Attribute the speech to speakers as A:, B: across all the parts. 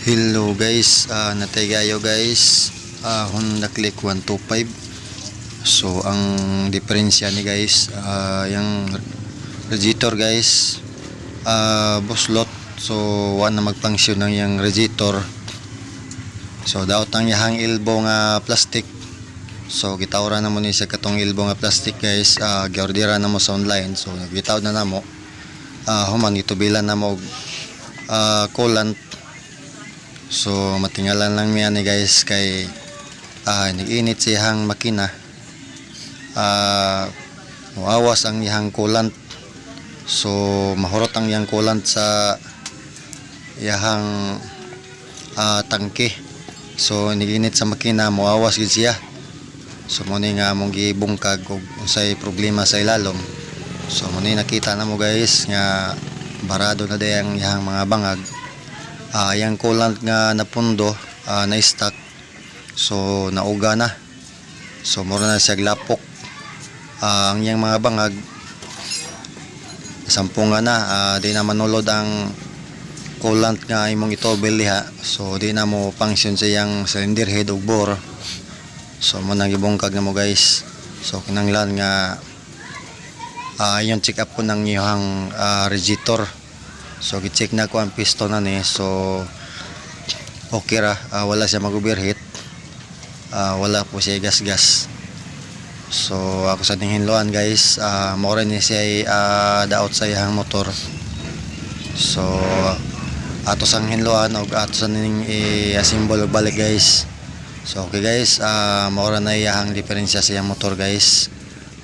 A: Hello guys, uh, natay gayo guys. Uh, Honda Click 125. So ang diferensya ni guys, uh, yung radiator guys, uh, buslot. So wala na mag-function ng yung radiator. So daot ang yahang elbow nga plastic. So gitawra na mo ni sa katong elbow nga plastic guys, uh, giordera na mo sa online. So nagitaw na namo. Uh, human gitubilan na mo uh, coolant So matingalan lang niya ni guys kay ah nag-init siyang makina. Ah muawas ang iyang coolant. So mahurot ang iyang coolant sa iyang ah, tangke. So nag-init sa makina muawas gid siya. So mo ni nga mong gibungkag og unsay problema sa ilalom. So mo ni nakita na mo guys nga barado na day ang iyang mga bangag ah yung coolant nga napundo ah, na stock so nauga na. So mura na siya lapok Ah, ang yang mga bangag sampunga na. Ah, di na manulod ang coolant nga imong itobel diha. So di na mo function sa yang cylinder head ug bore. So mo nang ibungkag na mo guys. So kinanglan nga ah yung check up ko ng iyang ah, radiator So gi-check na ko ang piston na ni. So okay ra, Ah, wala siya mag-overheat. Ah, wala po siya gas-gas. So ako sa ning guys, uh, mo rin ni siya uh, daot sa iyang motor. So ato sang hinloan og ato sa ning i-assemble og balik guys. So okay guys, uh, mo ra na iyang diferensya sa iyang motor guys.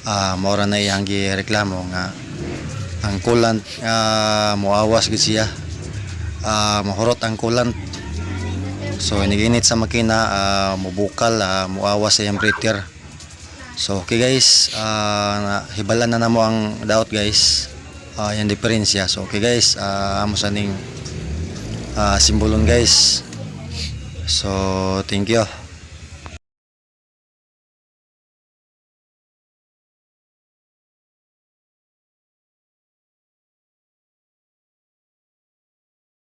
A: Ah, mo ra na iyang gireklamo nga ang coolant uh, muawas gid siya. Uh, mahurot ang coolant so iniginit sa makina uh, mubukal uh, muawas sa breather so okay guys. Uh, na- hibalan na namo ang daot guys. Uh, yung diferensya. So okay guys. Uh, amo sa ning uh, simbolon guys. So thank you